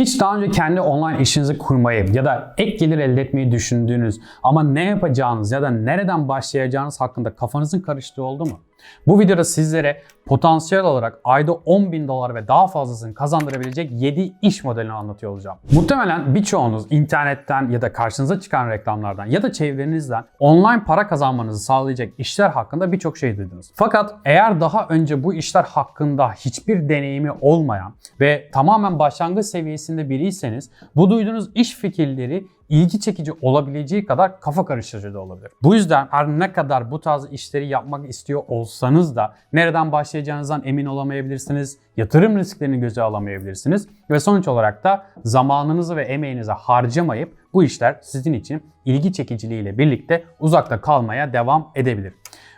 Hiç daha önce kendi online işinizi kurmayı ya da ek gelir elde etmeyi düşündüğünüz ama ne yapacağınız ya da nereden başlayacağınız hakkında kafanızın karıştığı oldu mu? Bu videoda sizlere potansiyel olarak ayda 10 bin dolar ve daha fazlasını kazandırabilecek 7 iş modelini anlatıyor olacağım. Muhtemelen birçoğunuz internetten ya da karşınıza çıkan reklamlardan ya da çevrenizden online para kazanmanızı sağlayacak işler hakkında birçok şey duydunuz. Fakat eğer daha önce bu işler hakkında hiçbir deneyimi olmayan ve tamamen başlangıç seviyesinde biriyseniz bu duyduğunuz iş fikirleri ilgi çekici olabileceği kadar kafa karıştırıcı da olabilir. Bu yüzden her ne kadar bu tarz işleri yapmak istiyor olsanız da nereden başlayacağınızdan emin olamayabilirsiniz, yatırım risklerini göze alamayabilirsiniz ve sonuç olarak da zamanınızı ve emeğinizi harcamayıp bu işler sizin için ilgi çekiciliğiyle birlikte uzakta kalmaya devam edebilir.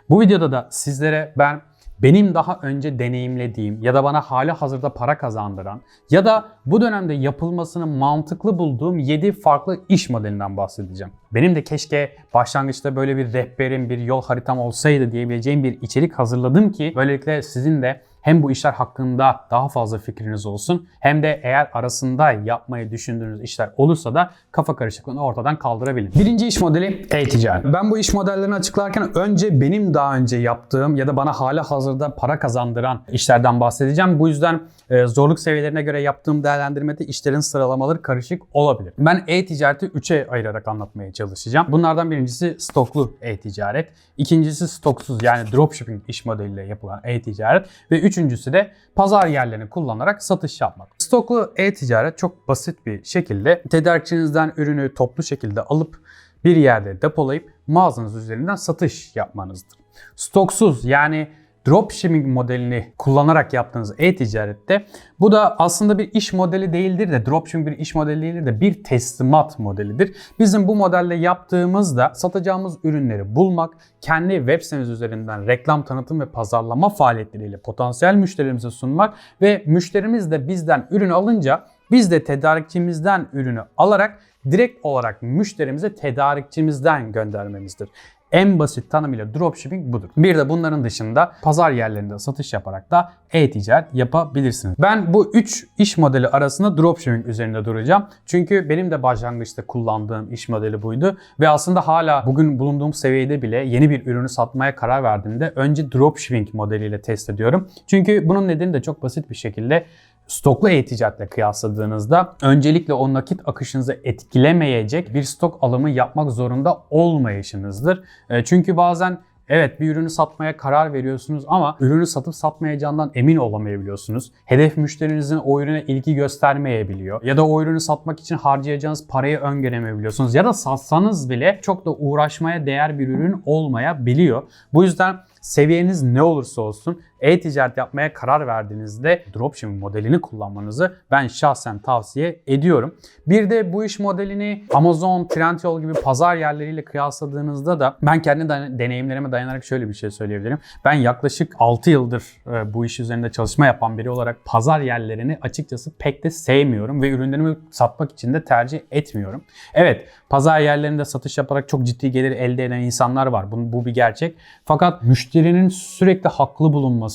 Bu videoda da sizlere ben benim daha önce deneyimlediğim ya da bana hali hazırda para kazandıran ya da bu dönemde yapılmasını mantıklı bulduğum 7 farklı iş modelinden bahsedeceğim. Benim de keşke başlangıçta böyle bir rehberim, bir yol haritam olsaydı diyebileceğim bir içerik hazırladım ki böylelikle sizin de hem bu işler hakkında daha fazla fikriniz olsun hem de eğer arasında yapmayı düşündüğünüz işler olursa da kafa karışıklığını ortadan kaldırabilin. Birinci iş modeli e-ticaret. Ben bu iş modellerini açıklarken önce benim daha önce yaptığım ya da bana hala hazırda para kazandıran işlerden bahsedeceğim. Bu yüzden e, zorluk seviyelerine göre yaptığım değerlendirmede işlerin sıralamaları karışık olabilir. Ben e-ticareti 3'e ayırarak anlatmaya çalışacağım. Bunlardan birincisi stoklu e-ticaret, ikincisi stoksuz yani dropshipping iş modeliyle yapılan e-ticaret ve üçüncüsü de pazar yerlerini kullanarak satış yapmak. Stoklu e-ticaret çok basit bir şekilde tedarikçinizden ürünü toplu şekilde alıp bir yerde depolayıp mağazanız üzerinden satış yapmanızdır. Stoksuz yani dropshipping modelini kullanarak yaptığınız e-ticarette bu da aslında bir iş modeli değildir de dropshipping bir iş modeli değildir de bir teslimat modelidir. Bizim bu modelle yaptığımızda satacağımız ürünleri bulmak, kendi web sitemiz üzerinden reklam tanıtım ve pazarlama faaliyetleriyle potansiyel müşterimize sunmak ve müşterimiz de bizden ürünü alınca biz de tedarikçimizden ürünü alarak direkt olarak müşterimize tedarikçimizden göndermemizdir. En basit tanımıyla dropshipping budur. Bir de bunların dışında pazar yerlerinde satış yaparak da e-ticaret yapabilirsiniz. Ben bu 3 iş modeli arasında dropshipping üzerinde duracağım. Çünkü benim de başlangıçta kullandığım iş modeli buydu. Ve aslında hala bugün bulunduğum seviyede bile yeni bir ürünü satmaya karar verdiğimde önce dropshipping modeliyle test ediyorum. Çünkü bunun nedeni de çok basit bir şekilde stoklu e-ticaretle kıyasladığınızda öncelikle o nakit akışınızı etkilemeyecek bir stok alımı yapmak zorunda olmayışınızdır. E, Çünkü bazen Evet bir ürünü satmaya karar veriyorsunuz ama ürünü satıp satmayacağından emin olamayabiliyorsunuz. Hedef müşterinizin o ürüne ilgi göstermeyebiliyor. Ya da o ürünü satmak için harcayacağınız parayı öngöremeyebiliyorsunuz. Ya da satsanız bile çok da uğraşmaya değer bir ürün olmayabiliyor. Bu yüzden seviyeniz ne olursa olsun e-ticaret yapmaya karar verdiğinizde dropshipping modelini kullanmanızı ben şahsen tavsiye ediyorum. Bir de bu iş modelini Amazon, Trendyol gibi pazar yerleriyle kıyasladığınızda da ben kendi de- deneyimlerime dayanarak şöyle bir şey söyleyebilirim. Ben yaklaşık 6 yıldır e, bu iş üzerinde çalışma yapan biri olarak pazar yerlerini açıkçası pek de sevmiyorum ve ürünlerimi satmak için de tercih etmiyorum. Evet, pazar yerlerinde satış yaparak çok ciddi gelir elde eden insanlar var. Bu, bu bir gerçek. Fakat müşterinin sürekli haklı bulunması,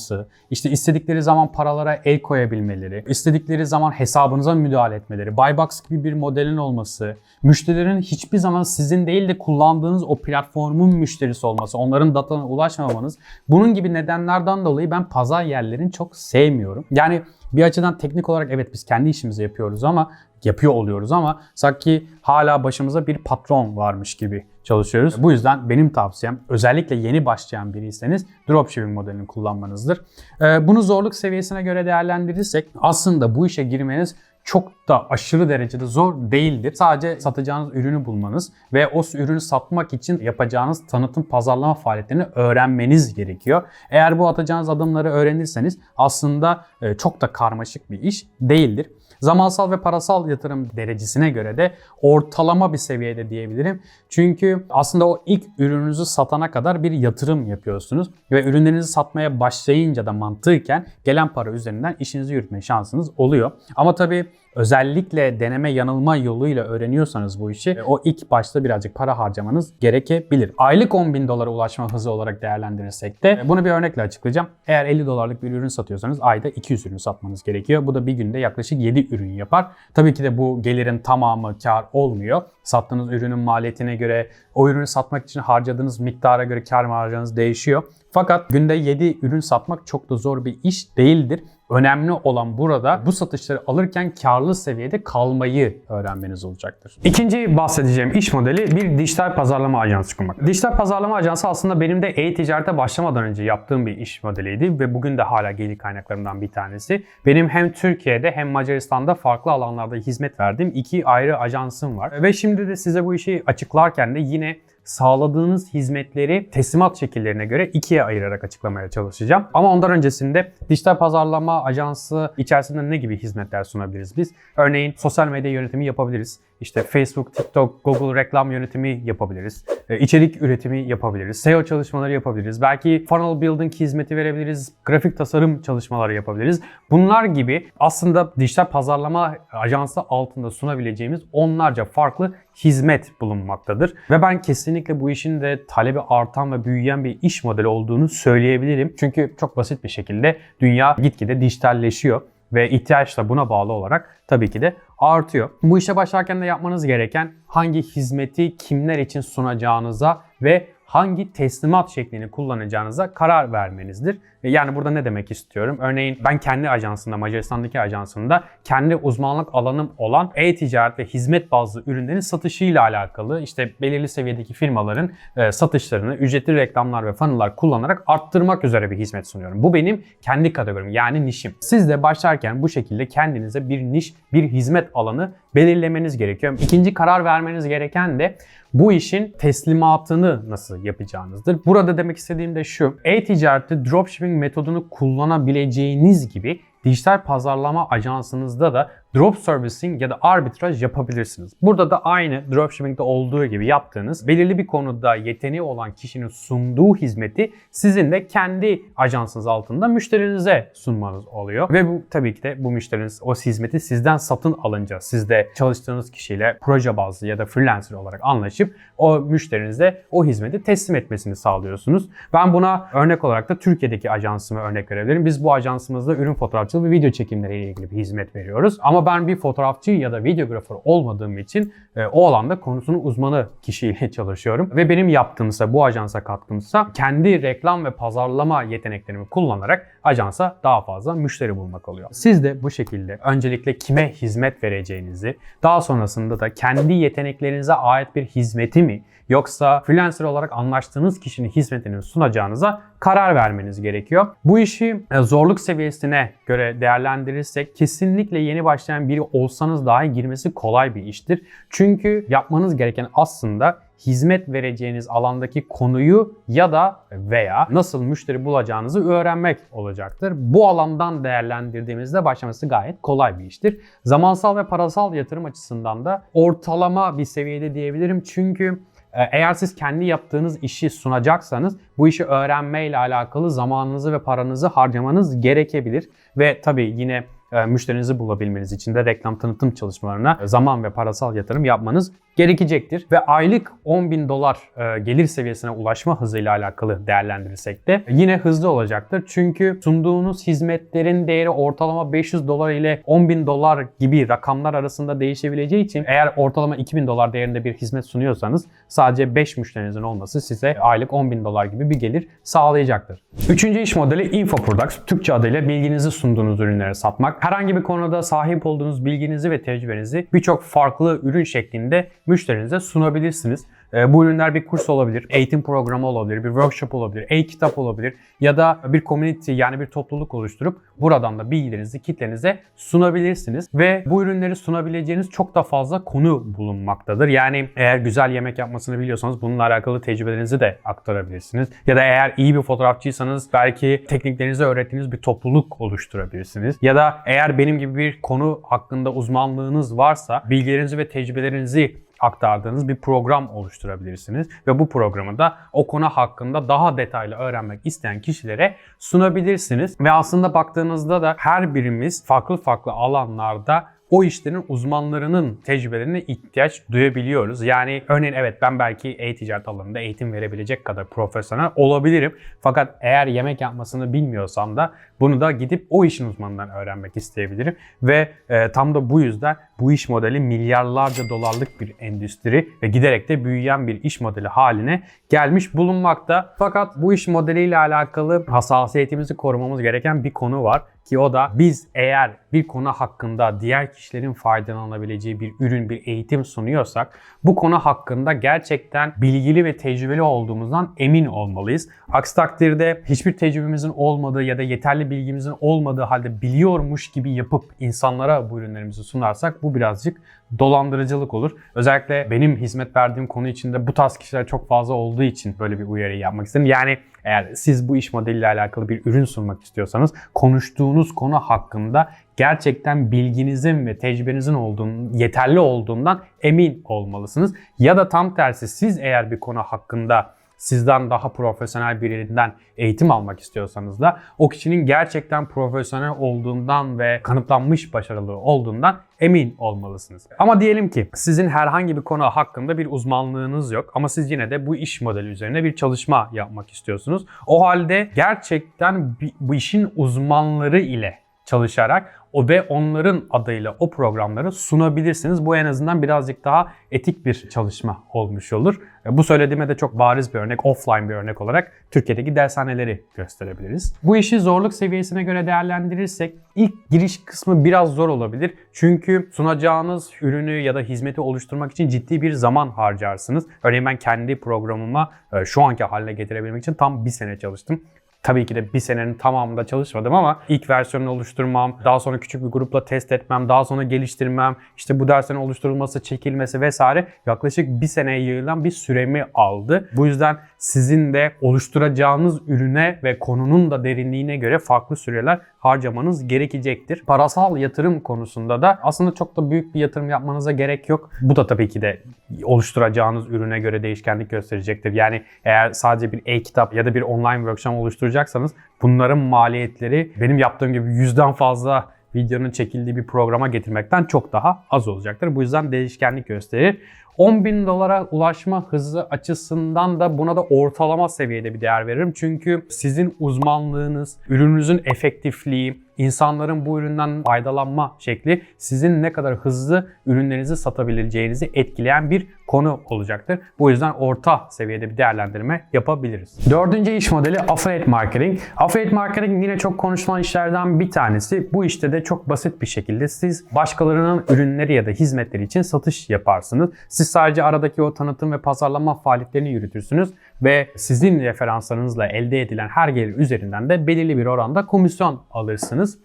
işte istedikleri zaman paralara el koyabilmeleri, istedikleri zaman hesabınıza müdahale etmeleri, Buybox gibi bir modelin olması, müşterilerin hiçbir zaman sizin değil de kullandığınız o platformun müşterisi olması, onların datana ulaşmamanız, bunun gibi nedenlerden dolayı ben pazar yerlerini çok sevmiyorum. Yani bir açıdan teknik olarak evet biz kendi işimizi yapıyoruz ama yapıyor oluyoruz ama sanki hala başımıza bir patron varmış gibi çalışıyoruz. Bu yüzden benim tavsiyem özellikle yeni başlayan biriyseniz dropshipping modelini kullanmanızdır. Ee, Bunu zorluk seviyesine göre değerlendirirsek aslında bu işe girmeniz çok da aşırı derecede zor değildir. Sadece satacağınız ürünü bulmanız ve o ürünü satmak için yapacağınız tanıtım pazarlama faaliyetlerini öğrenmeniz gerekiyor. Eğer bu atacağınız adımları öğrenirseniz aslında e, çok da karmaşık bir iş değildir. Zamansal ve parasal yatırım derecesine göre de ortalama bir seviyede diyebilirim. Çünkü aslında o ilk ürününüzü satana kadar bir yatırım yapıyorsunuz ve ürünlerinizi satmaya başlayınca da mantıken gelen para üzerinden işinizi yürütme şansınız oluyor. Ama tabii özellikle deneme yanılma yoluyla öğreniyorsanız bu işi o ilk başta birazcık para harcamanız gerekebilir. Aylık 10 bin dolara ulaşma hızı olarak değerlendirirsek de bunu bir örnekle açıklayacağım. Eğer 50 dolarlık bir ürün satıyorsanız ayda 200 ürün satmanız gerekiyor. Bu da bir günde yaklaşık 7 ürün yapar. Tabii ki de bu gelirin tamamı kar olmuyor. Sattığınız ürünün maliyetine göre, o ürünü satmak için harcadığınız miktara göre kar marjınız değişiyor. Fakat günde 7 ürün satmak çok da zor bir iş değildir. Önemli olan burada bu satışları alırken karlı seviyede kalmayı öğrenmeniz olacaktır. İkinci bahsedeceğim iş modeli bir dijital pazarlama ajansı kurmak. Dijital pazarlama ajansı aslında benim de e-ticarete başlamadan önce yaptığım bir iş modeliydi ve bugün de hala gelir kaynaklarımdan bir tanesi. Benim hem Türkiye'de hem Macaristan'da farklı alanlarda hizmet verdiğim iki ayrı ajansım var. Ve şimdi de size bu işi açıklarken de yine sağladığınız hizmetleri teslimat şekillerine göre ikiye ayırarak açıklamaya çalışacağım. Ama ondan öncesinde dijital pazarlama ajansı içerisinde ne gibi hizmetler sunabiliriz biz? Örneğin sosyal medya yönetimi yapabiliriz. İşte Facebook, TikTok, Google reklam yönetimi yapabiliriz. E, içerik üretimi yapabiliriz. SEO çalışmaları yapabiliriz. Belki funnel building hizmeti verebiliriz. Grafik tasarım çalışmaları yapabiliriz. Bunlar gibi aslında dijital pazarlama ajansı altında sunabileceğimiz onlarca farklı hizmet bulunmaktadır. Ve ben kesinlikle bu işin de talebi artan ve büyüyen bir iş modeli olduğunu söyleyebilirim. Çünkü çok basit bir şekilde dünya gitgide dijitalleşiyor ve ihtiyaç da buna bağlı olarak tabii ki de artıyor. Bu işe başlarken de yapmanız gereken hangi hizmeti kimler için sunacağınıza ve hangi teslimat şeklini kullanacağınıza karar vermenizdir. Yani burada ne demek istiyorum? Örneğin ben kendi ajansında, Macaristan'daki ajansımda kendi uzmanlık alanım olan e-ticaret ve hizmet bazlı ürünlerin satışıyla alakalı işte belirli seviyedeki firmaların e, satışlarını ücretli reklamlar ve funnel'lar kullanarak arttırmak üzere bir hizmet sunuyorum. Bu benim kendi kategorim yani nişim. Siz de başlarken bu şekilde kendinize bir niş, bir hizmet alanı belirlemeniz gerekiyor. İkinci karar vermeniz gereken de bu işin teslimatını nasıl yapacağınızdır. Burada demek istediğim de şu. E-ticarette dropshipping metodunu kullanabileceğiniz gibi dijital pazarlama ajansınızda da drop servicing ya da arbitraj yapabilirsiniz. Burada da aynı dropshipping'de olduğu gibi yaptığınız belirli bir konuda yeteneği olan kişinin sunduğu hizmeti sizin de kendi ajansınız altında müşterinize sunmanız oluyor. Ve bu tabii ki de bu müşteriniz o hizmeti sizden satın alınca siz de çalıştığınız kişiyle proje bazlı ya da freelancer olarak anlaşıp o müşterinize o hizmeti teslim etmesini sağlıyorsunuz. Ben buna örnek olarak da Türkiye'deki ajansıma örnek verebilirim. Biz bu ajansımızda ürün fotoğrafçılığı ve video çekimleriyle ilgili bir hizmet veriyoruz. Ama ben bir fotoğrafçı ya da videografer olmadığım için e, o alanda konusunun uzmanı kişiyle çalışıyorum. Ve benim yaptığımsa bu ajansa katkımsa kendi reklam ve pazarlama yeteneklerimi kullanarak ajansa daha fazla müşteri bulmak oluyor. Siz de bu şekilde öncelikle kime hizmet vereceğinizi, daha sonrasında da kendi yeteneklerinize ait bir hizmeti mi yoksa freelancer olarak anlaştığınız kişinin hizmetini sunacağınıza karar vermeniz gerekiyor. Bu işi e, zorluk seviyesine göre değerlendirirsek kesinlikle yeni başlayan biri olsanız dahi girmesi kolay bir iştir. Çünkü yapmanız gereken aslında hizmet vereceğiniz alandaki konuyu ya da veya nasıl müşteri bulacağınızı öğrenmek olacaktır. Bu alandan değerlendirdiğimizde başlaması gayet kolay bir iştir. Zamansal ve parasal yatırım açısından da ortalama bir seviyede diyebilirim. Çünkü eğer siz kendi yaptığınız işi sunacaksanız bu işi öğrenmeyle alakalı zamanınızı ve paranızı harcamanız gerekebilir. Ve tabii yine müşterinizi bulabilmeniz için de reklam tanıtım çalışmalarına zaman ve parasal yatırım yapmanız gerekecektir. Ve aylık 10 bin dolar e, gelir seviyesine ulaşma hızıyla alakalı değerlendirirsek de yine hızlı olacaktır. Çünkü sunduğunuz hizmetlerin değeri ortalama 500 dolar ile 10 bin dolar gibi rakamlar arasında değişebileceği için eğer ortalama 2000 dolar değerinde bir hizmet sunuyorsanız sadece 5 müşterinizin olması size aylık 10 bin dolar gibi bir gelir sağlayacaktır. Üçüncü iş modeli Info Products. Türkçe adıyla bilginizi sunduğunuz ürünlere satmak. Herhangi bir konuda sahip olduğunuz bilginizi ve tecrübenizi birçok farklı ürün şeklinde müşterinize sunabilirsiniz. E, bu ürünler bir kurs olabilir, eğitim programı olabilir, bir workshop olabilir, e-kitap olabilir ya da bir community yani bir topluluk oluşturup buradan da bilgilerinizi kitlenize sunabilirsiniz. Ve bu ürünleri sunabileceğiniz çok da fazla konu bulunmaktadır. Yani eğer güzel yemek yapmasını biliyorsanız bununla alakalı tecrübelerinizi de aktarabilirsiniz. Ya da eğer iyi bir fotoğrafçıysanız belki tekniklerinizi öğrettiğiniz bir topluluk oluşturabilirsiniz. Ya da eğer benim gibi bir konu hakkında uzmanlığınız varsa bilgilerinizi ve tecrübelerinizi aktardığınız bir program oluşturabilirsiniz. Ve bu programı da o konu hakkında daha detaylı öğrenmek isteyen kişilere sunabilirsiniz. Ve aslında baktığınızda da her birimiz farklı farklı alanlarda o işlerin uzmanlarının tecrübelerine ihtiyaç duyabiliyoruz. Yani örneğin evet ben belki e-ticaret alanında eğitim verebilecek kadar profesyonel olabilirim. Fakat eğer yemek yapmasını bilmiyorsam da bunu da gidip o işin uzmanından öğrenmek isteyebilirim. Ve e, tam da bu yüzden bu iş modeli milyarlarca dolarlık bir endüstri ve giderek de büyüyen bir iş modeli haline gelmiş bulunmakta. Fakat bu iş modeliyle alakalı hassasiyetimizi korumamız gereken bir konu var ki o da biz eğer bir konu hakkında diğer kişilerin faydalanabileceği bir ürün, bir eğitim sunuyorsak bu konu hakkında gerçekten bilgili ve tecrübeli olduğumuzdan emin olmalıyız. Aksi takdirde hiçbir tecrübemizin olmadığı ya da yeterli bilgimizin olmadığı halde biliyormuş gibi yapıp insanlara bu ürünlerimizi sunarsak bu birazcık dolandırıcılık olur. Özellikle benim hizmet verdiğim konu içinde bu tarz kişiler çok fazla olduğu için böyle bir uyarı yapmak istedim. Yani eğer siz bu iş modeliyle alakalı bir ürün sunmak istiyorsanız konuştuğunuz konu hakkında gerçekten bilginizin ve tecrübenizin olduğunu, yeterli olduğundan emin olmalısınız. Ya da tam tersi siz eğer bir konu hakkında sizden daha profesyonel birinden eğitim almak istiyorsanız da o kişinin gerçekten profesyonel olduğundan ve kanıtlanmış başarılı olduğundan emin olmalısınız. Ama diyelim ki sizin herhangi bir konu hakkında bir uzmanlığınız yok ama siz yine de bu iş modeli üzerine bir çalışma yapmak istiyorsunuz. O halde gerçekten bu işin uzmanları ile çalışarak o ve onların adıyla o programları sunabilirsiniz. Bu en azından birazcık daha etik bir çalışma olmuş olur. E, bu söylediğime de çok bariz bir örnek, offline bir örnek olarak Türkiye'deki dershaneleri gösterebiliriz. Bu işi zorluk seviyesine göre değerlendirirsek ilk giriş kısmı biraz zor olabilir. Çünkü sunacağınız ürünü ya da hizmeti oluşturmak için ciddi bir zaman harcarsınız. Örneğin ben kendi programıma e, şu anki haline getirebilmek için tam bir sene çalıştım. Tabii ki de bir senenin tamamında çalışmadım ama ilk versiyonunu oluşturmam, daha sonra küçük bir grupla test etmem, daha sonra geliştirmem, işte bu derslerin oluşturulması, çekilmesi vesaire yaklaşık bir seneye yayılan bir süremi aldı. Bu yüzden sizin de oluşturacağınız ürüne ve konunun da derinliğine göre farklı süreler harcamanız gerekecektir. Parasal yatırım konusunda da aslında çok da büyük bir yatırım yapmanıza gerek yok. Bu da tabii ki de oluşturacağınız ürüne göre değişkenlik gösterecektir. Yani eğer sadece bir e-kitap ya da bir online workshop oluşturacaksanız bunların maliyetleri benim yaptığım gibi yüzden fazla videonun çekildiği bir programa getirmekten çok daha az olacaktır. Bu yüzden değişkenlik gösterir. 10 bin dolara ulaşma hızı açısından da buna da ortalama seviyede bir değer veririm. Çünkü sizin uzmanlığınız, ürününüzün efektifliği, insanların bu üründen faydalanma şekli sizin ne kadar hızlı ürünlerinizi satabileceğinizi etkileyen bir konu olacaktır. Bu yüzden orta seviyede bir değerlendirme yapabiliriz. Dördüncü iş modeli affiliate marketing. Affiliate marketing yine çok konuşulan işlerden bir tanesi. Bu işte de çok basit bir şekilde siz başkalarının ürünleri ya da hizmetleri için satış yaparsınız. Siz sadece aradaki o tanıtım ve pazarlama faaliyetlerini yürütürsünüz ve sizin referanslarınızla elde edilen her gelir üzerinden de belirli bir oranda komisyon alırsınız.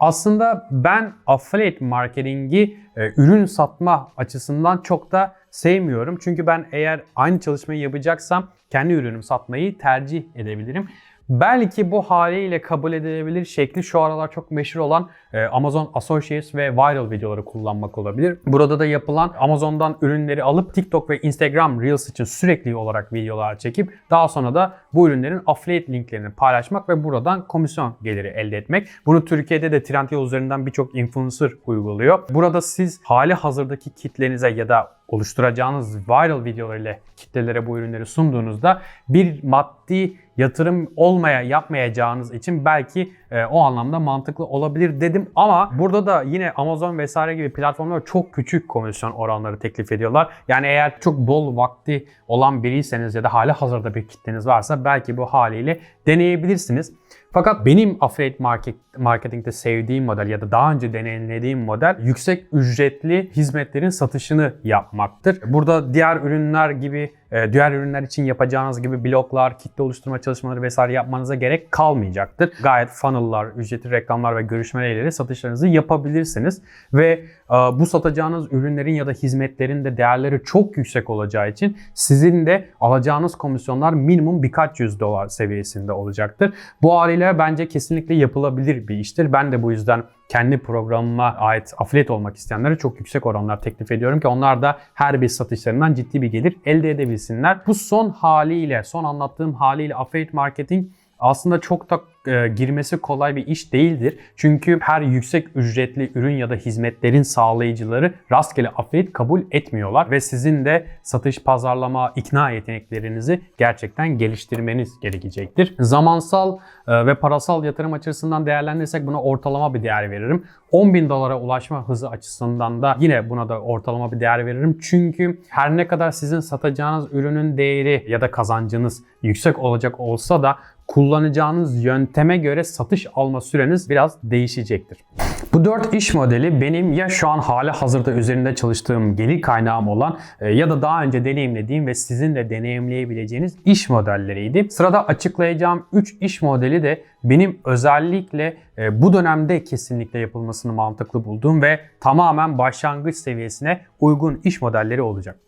Aslında ben affiliate marketingi e, ürün satma açısından çok da sevmiyorum. Çünkü ben eğer aynı çalışmayı yapacaksam kendi ürünümü satmayı tercih edebilirim. Belki bu haliyle kabul edilebilir şekli şu aralar çok meşhur olan e, Amazon Associates ve Viral videoları kullanmak olabilir. Burada da yapılan Amazon'dan ürünleri alıp TikTok ve Instagram Reels için sürekli olarak videolar çekip daha sonra da bu ürünlerin affiliate linklerini paylaşmak ve buradan komisyon geliri elde etmek. Bunu Türkiye'de de Trendyol üzerinden birçok influencer uyguluyor. Burada siz hali hazırdaki kitlenize ya da oluşturacağınız viral videolar ile kitlelere bu ürünleri sunduğunuzda bir maddi yatırım olmaya yapmayacağınız için belki e, o anlamda mantıklı olabilir dedim ama burada da yine Amazon vesaire gibi platformlar çok küçük komisyon oranları teklif ediyorlar. Yani eğer çok bol vakti olan biriyseniz ya da hali hazırda bir kitleniz varsa belki bu haliyle deneyebilirsiniz. Fakat benim affiliate market, marketingde sevdiğim model ya da daha önce deneyimlediğim model yüksek ücretli hizmetlerin satışını yapmaktır. Burada diğer ürünler gibi e, diğer ürünler için yapacağınız gibi bloklar, kitle oluşturma çalışmaları vesaire yapmanıza gerek kalmayacaktır. Gayet funnel'lar, ücretli reklamlar ve görüşmeleriyle satışlarınızı yapabilirsiniz. Ve e, bu satacağınız ürünlerin ya da hizmetlerin de değerleri çok yüksek olacağı için sizin de alacağınız komisyonlar minimum birkaç yüz dolar seviyesinde olacaktır. Bu haliyle bence kesinlikle yapılabilir bir iştir. Ben de bu yüzden kendi programıma ait affiliate olmak isteyenlere çok yüksek oranlar teklif ediyorum ki onlar da her bir satışlarından ciddi bir gelir elde edebilsinler. Bu son haliyle, son anlattığım haliyle affiliate marketing aslında çok da e, girmesi kolay bir iş değildir. Çünkü her yüksek ücretli ürün ya da hizmetlerin sağlayıcıları rastgele affiliate kabul etmiyorlar ve sizin de satış, pazarlama, ikna yeteneklerinizi gerçekten geliştirmeniz gerekecektir. Zamansal e, ve parasal yatırım açısından değerlendirirsek buna ortalama bir değer veririm. 10 bin dolara ulaşma hızı açısından da yine buna da ortalama bir değer veririm. Çünkü her ne kadar sizin satacağınız ürünün değeri ya da kazancınız yüksek olacak olsa da kullanacağınız yönteme göre satış alma süreniz biraz değişecektir. Bu dört iş modeli benim ya şu an hala hazırda üzerinde çalıştığım gelir kaynağım olan e, ya da daha önce deneyimlediğim ve sizin de deneyimleyebileceğiniz iş modelleriydi. Sırada açıklayacağım 3 iş modeli de benim özellikle e, bu dönemde kesinlikle yapılmasını mantıklı bulduğum ve tamamen başlangıç seviyesine uygun iş modelleri olacak.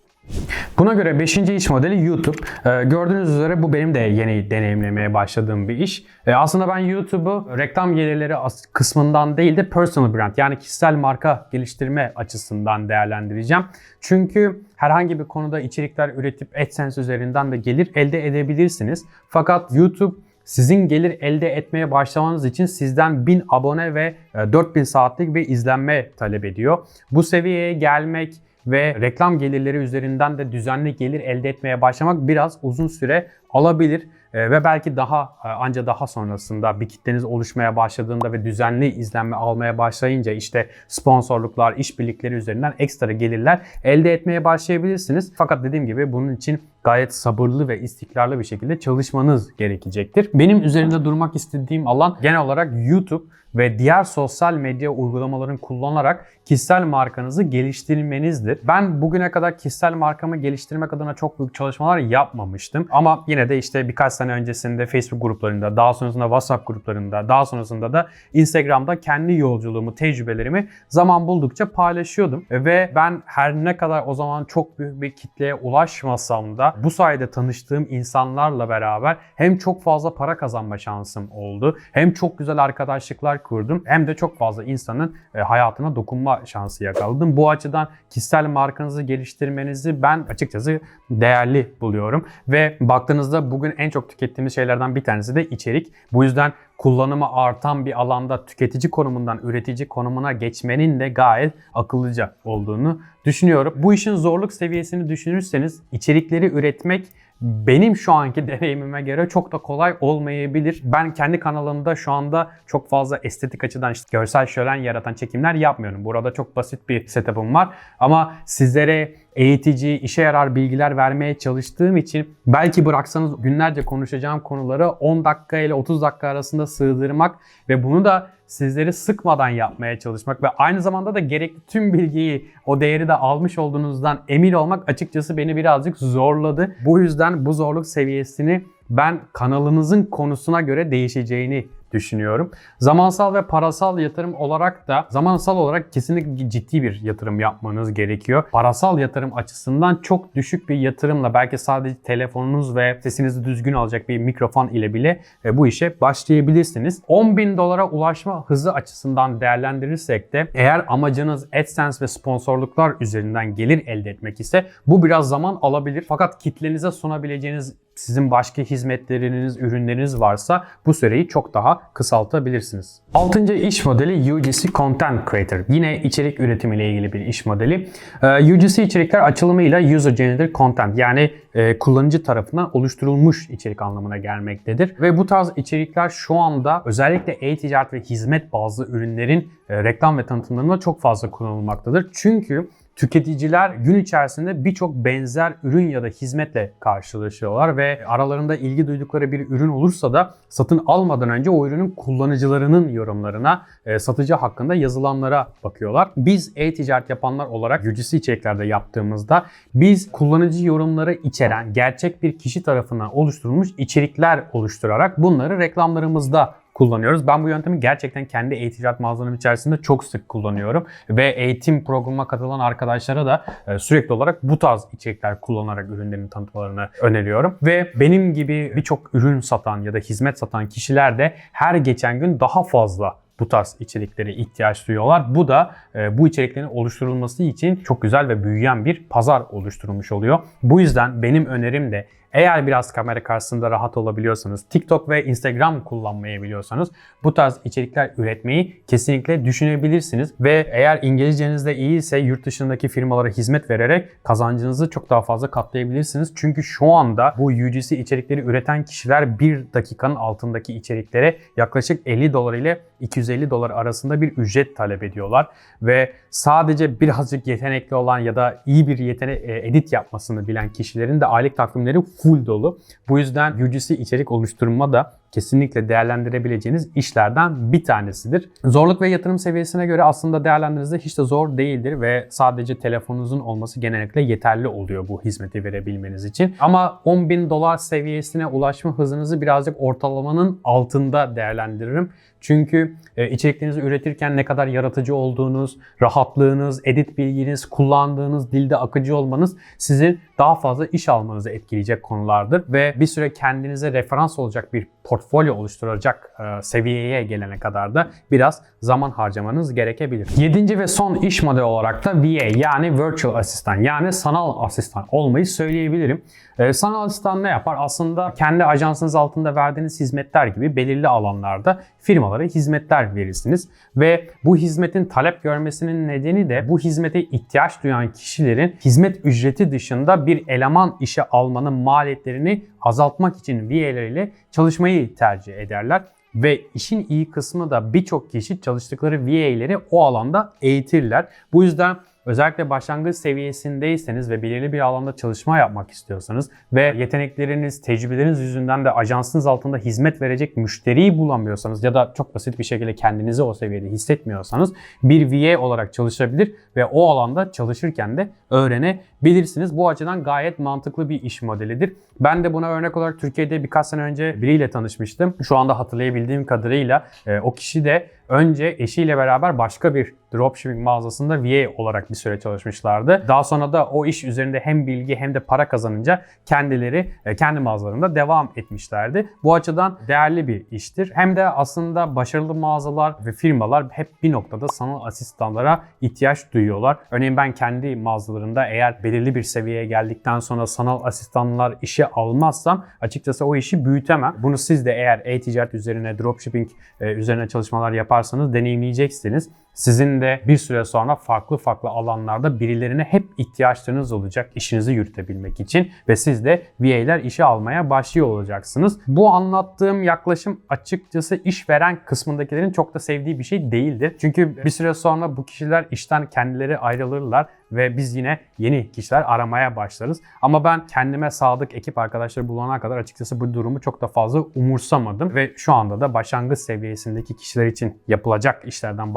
Buna göre 5. iş modeli YouTube. Ee, gördüğünüz üzere bu benim de yeni deneyimlemeye başladığım bir iş. Ee, aslında ben YouTube'u reklam gelirleri kısmından değil de personal brand yani kişisel marka geliştirme açısından değerlendireceğim. Çünkü herhangi bir konuda içerikler üretip AdSense üzerinden de gelir elde edebilirsiniz. Fakat YouTube sizin gelir elde etmeye başlamanız için sizden 1000 abone ve 4000 saatlik bir izlenme talep ediyor. Bu seviyeye gelmek ve reklam gelirleri üzerinden de düzenli gelir elde etmeye başlamak biraz uzun süre alabilir e, ve belki daha e, anca daha sonrasında bir kitleniz oluşmaya başladığında ve düzenli izlenme almaya başlayınca işte sponsorluklar, işbirlikleri üzerinden ekstra gelirler elde etmeye başlayabilirsiniz. Fakat dediğim gibi bunun için gayet sabırlı ve istikrarlı bir şekilde çalışmanız gerekecektir. Benim üzerinde durmak istediğim alan genel olarak YouTube ve diğer sosyal medya uygulamalarını kullanarak kişisel markanızı geliştirmenizdir. Ben bugüne kadar kişisel markamı geliştirmek adına çok büyük çalışmalar yapmamıştım. Ama yine de işte birkaç sene öncesinde Facebook gruplarında, daha sonrasında WhatsApp gruplarında, daha sonrasında da Instagram'da kendi yolculuğumu, tecrübelerimi zaman buldukça paylaşıyordum. Ve ben her ne kadar o zaman çok büyük bir kitleye ulaşmasam da bu sayede tanıştığım insanlarla beraber hem çok fazla para kazanma şansım oldu, hem çok güzel arkadaşlıklar kurdum, hem de çok fazla insanın e, hayatına dokunma şansı yakaladım. Bu açıdan kişisel markanızı geliştirmenizi ben açıkçası değerli buluyorum. Ve baktığınızda bugün en çok tükettiğimiz şeylerden bir tanesi de içerik. Bu yüzden kullanımı artan bir alanda tüketici konumundan üretici konumuna geçmenin de gayet akıllıca olduğunu düşünüyorum. Bu işin zorluk seviyesini düşünürseniz içerikleri üretmek benim şu anki deneyimime göre çok da kolay olmayabilir. Ben kendi kanalımda şu anda çok fazla estetik açıdan işte görsel şölen yaratan çekimler yapmıyorum. Burada çok basit bir setup'ım var. Ama sizlere eğitici, işe yarar bilgiler vermeye çalıştığım için belki bıraksanız günlerce konuşacağım konuları 10 dakika ile 30 dakika arasında sığdırmak ve bunu da sizleri sıkmadan yapmaya çalışmak ve aynı zamanda da gerekli tüm bilgiyi, o değeri de almış olduğunuzdan emin olmak açıkçası beni birazcık zorladı. Bu yüzden bu zorluk seviyesini ben kanalınızın konusuna göre değişeceğini düşünüyorum. Zamansal ve parasal yatırım olarak da zamansal olarak kesinlikle ciddi bir yatırım yapmanız gerekiyor. Parasal yatırım açısından çok düşük bir yatırımla belki sadece telefonunuz ve sesinizi düzgün alacak bir mikrofon ile bile e, bu işe başlayabilirsiniz. 10 bin dolara ulaşma hızı açısından değerlendirirsek de eğer amacınız AdSense ve sponsorluklar üzerinden gelir elde etmek ise bu biraz zaman alabilir. Fakat kitlenize sunabileceğiniz sizin başka hizmetleriniz, ürünleriniz varsa bu süreyi çok daha kısaltabilirsiniz. Altıncı iş modeli UGC Content Creator. Yine içerik üretimi ile ilgili bir iş modeli. Ee, UGC içerikler açılımıyla User Generated Content yani e, kullanıcı tarafından oluşturulmuş içerik anlamına gelmektedir. Ve bu tarz içerikler şu anda özellikle e-ticaret ve hizmet bazlı ürünlerin e, reklam ve tanıtımlarında çok fazla kullanılmaktadır. Çünkü tüketiciler gün içerisinde birçok benzer ürün ya da hizmetle karşılaşıyorlar ve aralarında ilgi duydukları bir ürün olursa da satın almadan önce o ürünün kullanıcılarının yorumlarına, e, satıcı hakkında yazılanlara bakıyorlar. Biz e-ticaret yapanlar olarak UGC içeriklerde yaptığımızda biz kullanıcı yorumları içeren gerçek bir kişi tarafından oluşturulmuş içerikler oluşturarak bunları reklamlarımızda kullanıyoruz. Ben bu yöntemi gerçekten kendi e-ticaret mağazalarım içerisinde çok sık kullanıyorum. Ve eğitim programıma katılan arkadaşlara da e, sürekli olarak bu tarz içerikler kullanarak ürünlerini tanıtmalarını öneriyorum. Ve benim gibi birçok ürün satan ya da hizmet satan kişiler de her geçen gün daha fazla bu tarz içeriklere ihtiyaç duyuyorlar. Bu da e, bu içeriklerin oluşturulması için çok güzel ve büyüyen bir pazar oluşturulmuş oluyor. Bu yüzden benim önerim de Eğer biraz kamera karşısında rahat olabiliyorsanız, TikTok ve Instagram kullanmayı biliyorsanız bu tarz içerikler üretmeyi kesinlikle düşünebilirsiniz. Ve eğer İngilizceniz de iyi ise yurt dışındaki firmalara hizmet vererek kazancınızı çok daha fazla katlayabilirsiniz. Çünkü şu anda bu UGC içerikleri üreten kişiler bir dakikanın altındaki içeriklere yaklaşık 50 dolar ile 250 dolar arasında bir ücret talep ediyorlar. Ve sadece birazcık yetenekli olan ya da iyi bir yetenek edit yapmasını bilen kişilerin de aylık takvimleri full dolu. Bu yüzden UGC içerik oluşturma da kesinlikle değerlendirebileceğiniz işlerden bir tanesidir. Zorluk ve yatırım seviyesine göre aslında değerlendirdiğinizde hiç de zor değildir ve sadece telefonunuzun olması genellikle yeterli oluyor bu hizmeti verebilmeniz için. Ama 10 bin dolar seviyesine ulaşma hızınızı birazcık ortalamanın altında değerlendiririm. Çünkü e, içeriklerinizi üretirken ne kadar yaratıcı olduğunuz, rahatlığınız, edit bilginiz, kullandığınız dilde akıcı olmanız sizin daha fazla iş almanızı etkileyecek konulardır ve bir süre kendinize referans olacak bir portfolyo oluşturacak e, seviyeye gelene kadar da biraz zaman harcamanız gerekebilir. Yedinci ve son iş modeli olarak da VA yani Virtual Asistan yani sanal asistan olmayı söyleyebilirim. E, sanal asistan ne yapar? Aslında kendi ajansınız altında verdiğiniz hizmetler gibi belirli alanlarda firmalara hizmetler verirsiniz ve bu hizmetin talep görmesinin nedeni de bu hizmete ihtiyaç duyan kişilerin hizmet ücreti dışında bir eleman işe almanın maliyetlerini azaltmak için VA'leriyle çalışmayı tercih ederler. Ve işin iyi kısmı da birçok kişi çalıştıkları VA'leri o alanda eğitirler. Bu yüzden Özellikle başlangıç seviyesindeyseniz ve belirli bir alanda çalışma yapmak istiyorsanız ve yetenekleriniz, tecrübeleriniz yüzünden de ajansınız altında hizmet verecek müşteriyi bulamıyorsanız ya da çok basit bir şekilde kendinizi o seviyede hissetmiyorsanız bir VA olarak çalışabilir ve o alanda çalışırken de öğrenebilirsiniz. Bu açıdan gayet mantıklı bir iş modelidir. Ben de buna örnek olarak Türkiye'de birkaç sene önce biriyle tanışmıştım. Şu anda hatırlayabildiğim kadarıyla e, o kişi de önce eşiyle beraber başka bir dropshipping mağazasında VA olarak bir süre çalışmışlardı. Daha sonra da o iş üzerinde hem bilgi hem de para kazanınca kendileri e, kendi mağazalarında devam etmişlerdi. Bu açıdan değerli bir iştir. Hem de aslında başarılı mağazalar ve firmalar hep bir noktada sanal asistanlara ihtiyaç duyuyorlar. Örneğin ben kendi mağazalarında eğer belirli bir seviyeye geldikten sonra sanal asistanlar işe almazsam açıkçası o işi büyütemem. Bunu siz de eğer e-ticaret üzerine, dropshipping e, üzerine çalışmalar yaparsanız deneyimleyeceksiniz. Sizin de bir süre sonra farklı farklı alanlarda birilerine hep ihtiyaçlarınız olacak işinizi yürütebilmek için ve siz de VA'ler işe almaya başlıyor olacaksınız. Bu anlattığım yaklaşım açıkçası işveren kısmındakilerin çok da sevdiği bir şey değildir. Çünkü bir süre sonra bu kişiler işten kendileri ayrılırlar ve biz yine yeni kişiler aramaya başlarız. Ama ben kendime sadık ekip arkadaşları bulana kadar açıkçası bu durumu çok da fazla umursamadım ve şu anda da başlangıç seviyesindeki kişiler için yapılacak işlerden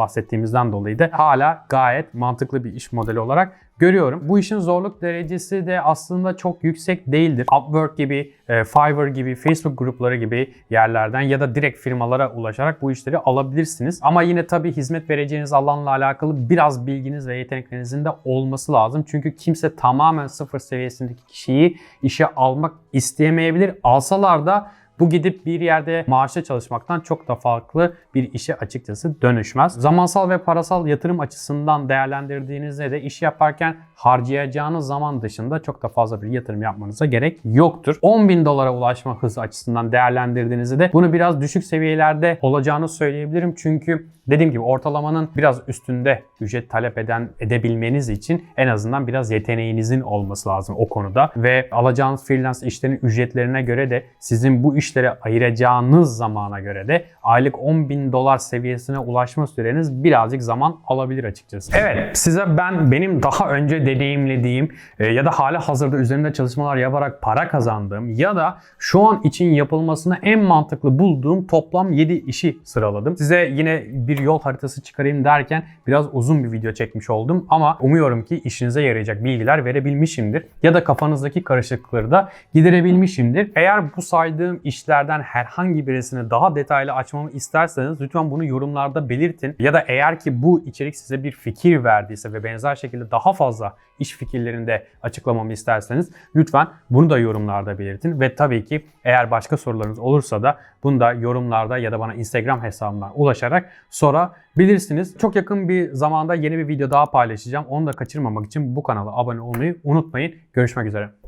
bahsettiğimizden dolayı da hala gayet mantıklı bir iş modeli olarak görüyorum. Bu işin zorluk derecesi de aslında çok yüksek değildir. Upwork gibi, e, Fiverr gibi, Facebook grupları gibi yerlerden ya da direkt firmalara ulaşarak bu işleri alabilirsiniz. Ama yine tabii hizmet vereceğiniz alanla alakalı biraz bilginiz ve yeteneklerinizin de olması lazım. Çünkü kimse tamamen sıfır seviyesindeki kişiyi işe almak isteyemeyebilir. Alsalar da bu gidip bir yerde maaşla çalışmaktan çok da farklı bir işe açıkçası dönüşmez. Zamansal ve parasal yatırım açısından değerlendirdiğinizde de iş yaparken harcayacağınız zaman dışında çok da fazla bir yatırım yapmanıza gerek yoktur. 10 bin dolara ulaşma hızı açısından değerlendirdiğinizde de bunu biraz düşük seviyelerde olacağını söyleyebilirim. Çünkü dediğim gibi ortalamanın biraz üstünde ücret talep eden edebilmeniz için en azından biraz yeteneğinizin olması lazım o konuda ve alacağınız freelance işlerin ücretlerine göre de sizin bu işlere ayıracağınız zamana göre de aylık 10 bin dolar seviyesine ulaşma süreniz birazcık zaman alabilir açıkçası. Evet size ben benim daha önce deneyimlediğim e, ya da hala hazırda üzerinde çalışmalar yaparak para kazandığım ya da şu an için yapılmasını en mantıklı bulduğum toplam 7 işi sıraladım. Size yine bir yol haritası çıkarayım derken biraz uzun bir video çekmiş oldum ama umuyorum ki işinize yarayacak bilgiler verebilmişimdir ya da kafanızdaki karışıklıkları da giderebilmişimdir. Eğer bu saydığım işlerden herhangi birisini daha detaylı açmamı isterseniz lütfen bunu yorumlarda belirtin ya da eğer ki bu içerik size bir fikir verdiyse ve benzer şekilde daha fazla iş fikirlerinde açıklamamı isterseniz lütfen bunu da yorumlarda belirtin ve tabii ki eğer başka sorularınız olursa da bunu da yorumlarda ya da bana Instagram hesabımdan ulaşarak sorabilirsiniz. Çok yakın bir zamanda yeni bir video daha paylaşacağım. Onu da kaçırmamak için bu kanala abone olmayı unutmayın. Görüşmek üzere.